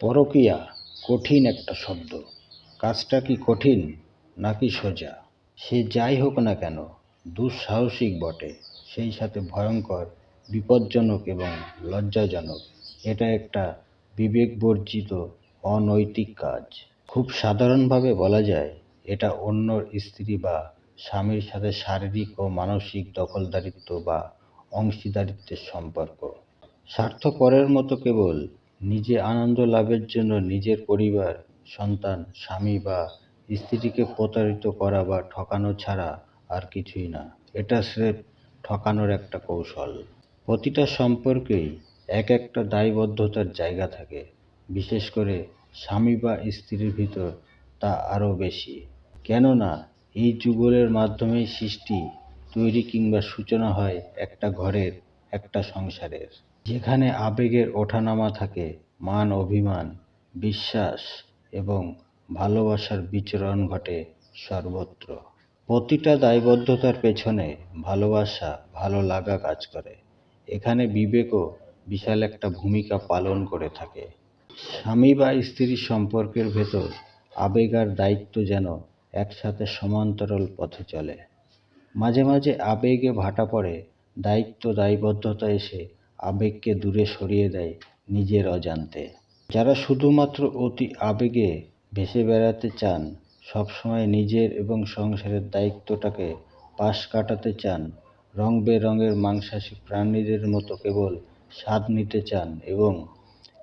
পরকীয়া কঠিন একটা শব্দ। কাজটা কি কঠিন নাকি সোজা? সে যাই হোক না কেন, দুঃসাহসিক বটে। সেই সাথে ভয়ঙ্কর, বিপজ্জনক এবং লজ্জাজনক। এটা একটা বিবেকবর্জিত, অনৈতিক কাজ। খুব সাধারণভাবে বলা যায়, এটা অন্যর স্ত্রী বা স্বামীর সাথে শারীরিক ও মানসিক দখলদারিত্ব বা অংশীদারিত্বের সম্পর্ক। স্বার্থপরের মতো কেবল নিজে আনন্দ লাভের জন্য নিজের পরিবার, সন্তান, স্বামী বা স্ত্রীকে প্রতারিত করা বা ঠকানো ছাড়া আর কিছুই না। এটা স্রেফ ঠকানোর একটা কৌশল। প্রতিটা সম্পর্কেই এক একটা দায়বদ্ধতার জায়গা থাকে। বিশেষ করে স্বামী বা স্ত্রীর ভিতর তা আরও বেশি। কেননা, এই যুগলের মাধ্যমেই সৃষ্টি, তৈরি কিংবা সূচনা হয় একটা ঘরের, একটা সংসারের। যেখানে আবেগের ওঠানামা থাকে, মান অভিমান, বিশ্বাস এবং ভালোবাসার বিচরণ ঘটে সর্বত্র। প্রতিটা দায়বদ্ধতার পেছনে ভালোবাসা, ভালো লাগা কাজ করে। এখানে বিবেকও বিশাল একটা ভূমিকা পালন করে থাকে। স্বামী বা স্ত্রীর সম্পর্কের ভেতর আবেগ আর দায়িত্ব যেন একসাথে সমান্তরাল পথে চলে। মাঝে মাঝে আবেগে ভাটা পড়ে, দায়িত্ব দায়বদ্ধতা এসে আবেগকে দূরে সরিয়ে দেয় নিজের অজান্তে। যারা শুধুমাত্র অতি আবেগে ভেসে বেড়াতে চান, সবসময় নিজের এবং সংসারের দায়িত্বটাকে পাশ কাটাতে চান, রং বেরঙের মাংসাশী প্রাণীদের মতো কেবল স্বাদ নিতে চান এবং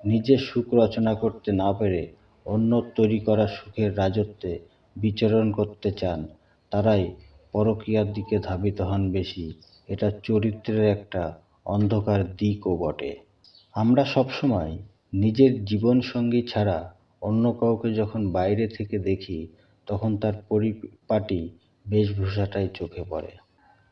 নিজের সুখ রচনা করতে না পেরে অন্য তৈরি করা সুখের রাজত্বে বিচরণ করতে চান, তারাই পরকীয়ার দিকে ধাবিত হন বেশি। এটা চরিত্রের একটা অন্ধকার দিকও বটে। আমরা সবসময় নিজের জীবনসঙ্গী ছাড়া অন্য কাউকে যখন বাইরে থেকে দেখি, তখন তার পরিপাটি বেশভূষাটাই চোখে পড়ে।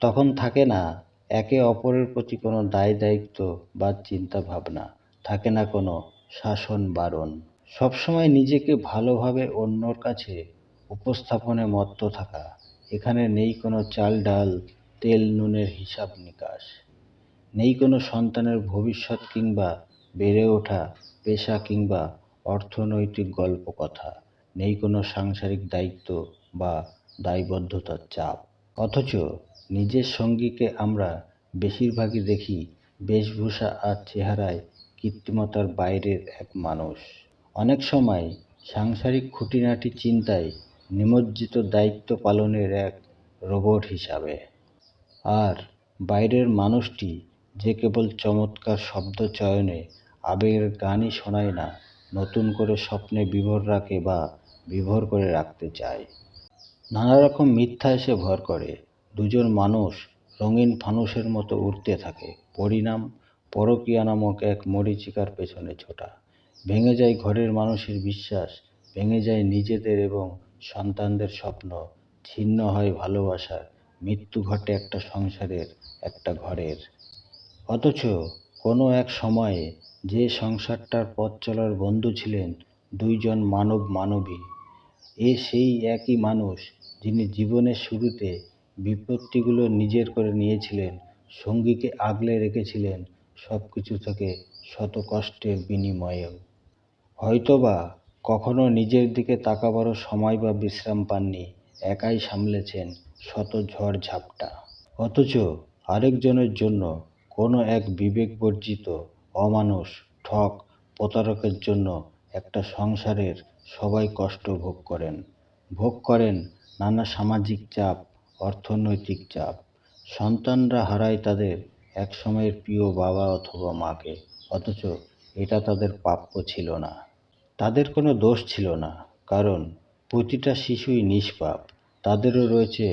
তখন থাকে না, একে অপরের প্রতি কোনো দায় দায়িত্ব বা চিন্তা ভাবনা থাকে না কোনো শাসন বারণ। সবসময় নিজেকে ভালোভাবে অন্যর কাছে উপস্থাপনে মত্ত থাকা, এখানে নেই কোনো চাল ডাল, তেল নুনের হিসাব নিকাশ। নেই কোনো সন্তানের ভবিষ্যৎ কিংবা বেড়ে ওঠা পেশা কিংবা অর্থনৈতিক গল্প কথা নেই কোনো সাংসারিক দায়িত্ব বা দায়বদ্ধতার চাপ। অথচ নিজের সঙ্গীকে আমরা বেশিরভাগই দেখি বেশভূষা আর চেহারায় কৃত্রিমতার বাইরের এক মানুষ। অনেক সময় সাংসারিক খুঁটিনাটি চিন্তায় নিমজ্জিত দায়িত্ব পালনের এক রোবট হিসাবে। আর বাইরের মানুষটি যে কেবল চমৎকার শব্দ চয়নে আবেগের গানই শোনায় না, নতুন করে স্বপ্নে বিভোর রাখে বা বিভোর করে রাখতে চায়। নানা রকম মিথ্যা এসে ভর করে। দুজন মানুষ রঙিন ফানুসের মতো উঠতে থাকে। পরিণাম পরকীয়া নামক এক মরীচিকার পেছনে ছোটা। ভেঙে যায় ঘরের মানুষের বিশ্বাস, ভেঙে যায় নিজেদের এবং সন্তানদের স্বপ্ন। ছিন্ন হয় ভালোবাসার। মৃত্যু ঘটে একটা সংসারের, একটা ঘরের। অথচ কোনো এক সময়ে যে সংসারটার পথ চলার বন্ধু ছিলেন দুইজন মানব মানবী, এ সেই একই মানুষ যিনি জীবনের শুরুতে বিপত্তিগুলো নিজের করে নিয়েছিলেন, সঙ্গীকে আগলে রেখেছিলেন সব কিছু থেকে শত কষ্টের বিনিময়েও। হয়তোবা কখনো নিজের দিকে তাকাবারও সময় বা বিশ্রাম পাননি, একাই সামলেছেন শত ঝড় ঝাপটা অথচ আরেকজনের জন্য কোনো এক বিবেকবর্জিত অমানুষ ঠক প্রতারকের জন্য একটা সংসারের সবাই কষ্ট ভোগ করেন। ভোগ করেন নানা সামাজিক চাপ, অর্থনৈতিক চাপ। সন্তানরা হারায় তাদের একসময়ের প্রিয় বাবা অথবা মাকে, অথচ এটা তাদের প্রাপ্য ছিল না। তাদের কোনো দোষ ছিল না, কারণ প্রতিটা শিশুই নিষ্পাপ। তাদেরও রয়েছে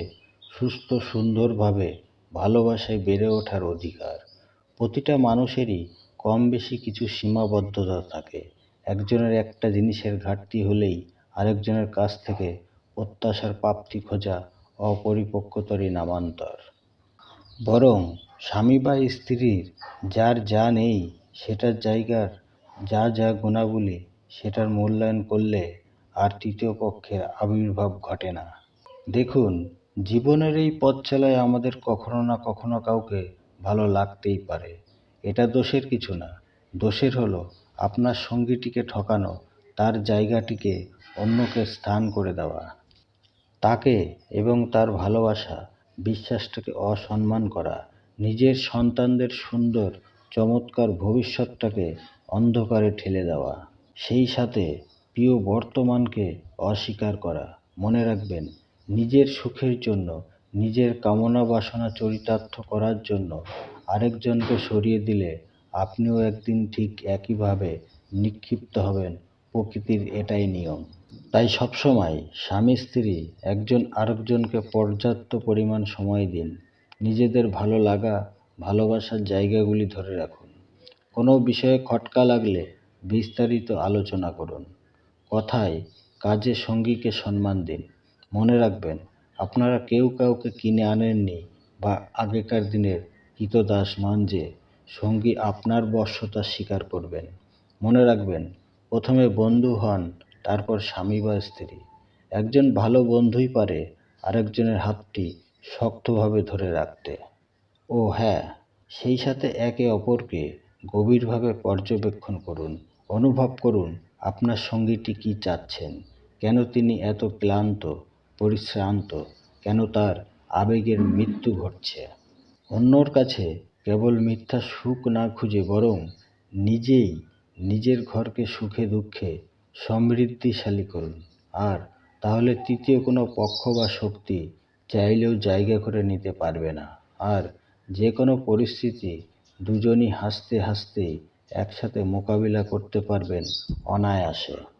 সুস্থ সুন্দরভাবে ভালোবাসায় বেড়ে ওঠার অধিকার। প্রতিটা মানুষেরই কম বেশি কিছু সীমাবদ্ধতা থাকে। একজনের একটা জিনিসের ঘাটতি হলেই আরেকজনের কাছ থেকে প্রত্যাশার প্রাপ্তি খোঁজা অপরিপক্কতারই নামান্তর। বরং স্বামী বা স্ত্রীর যার যা নেই সেটার জায়গার যা যা গুণাবলী সেটার মূল্যায়ন করলে আর তৃতীয় পক্ষের আবির্ভাব ঘটে না। দেখুন, জীবনের এই পথ চলায় আমাদের কখনো না কখনো কাউকে ভালো লাগতেই পারে। এটা দোষের কিছু না। দোষের হলো আপনার সঙ্গীটিকে ঠকানো, তার জায়গাটিকে অন্যকে স্থান করে দেওয়া। তাকে এবং তার ভালোবাসা, বিশ্বাসটাকে অসম্মান করা, নিজের সন্তানদের সুন্দর, চমৎকার ভবিষ্যৎটাকে অন্ধকারে ঠেলে দেওয়া, সেই সাথে প্রিয় বর্তমানকে অস্বীকার করা। মনে রাখবেন, নিজের সুখের জন্য নিজের কামনা বাসনা চরিতার্থ করার জন্য আরেকজনকে সরিয়ে দিলে আপনিও একদিন ঠিক একইভাবে নিক্ষিপ্ত হবেন। প্রকৃতির এটাই নিয়ম। তাই সবসময় স্বামী স্ত্রী একজন আরেকজনকে পর্যাপ্ত পরিমাণ সময় দিন। নিজেদের ভালো লাগা, ভালোবাসার জায়গাগুলি ধরে রাখুন। কোনো বিষয়ে খটকা লাগলে বিস্তারিত আলোচনা করুন। কথায় কাজে সঙ্গীকে সম্মান দিন। মনে রাখবেন আপনারা কেউ কাউকে কিনে আনেননি বা আগেকার দিনের কৃতদাস মান যে সঙ্গী আপনার বশ্যতা স্বীকার করবেন। মনে রাখবেন, প্রথমে বন্ধু হন, তারপর স্বামী বা স্ত্রী। একজন ভালো বন্ধুই পারে, আরেকজনের হাতটি শক্তভাবে ধরে রাখতে। ও হ্যাঁ সেই সাথে একে অপরকে গভীরভাবে পর্যবেক্ষণ করুন। অনুভব করুন, আপনার সঙ্গীটি কী চাচ্ছেন? কেন তিনি এত ক্লান্ত? পরিশ্রান্ত, কেন তার আবেগের মৃত্যু ঘটছে? অন্যর কাছে কেবল মিথ্যা সুখ না খুঁজে বরং নিজেই নিজের ঘরকে সুখে দুঃখে সমৃদ্ধিশালী করুন। আর তাহলে তৃতীয় কোনো পক্ষ বা শক্তি চাইলেও জায়গা করে নিতে পারবে না। আর যে কোনো পরিস্থিতি দুজনই হাসতে হাসতে একসাথে মোকাবিলা করতে পারবেন অনায়াসে।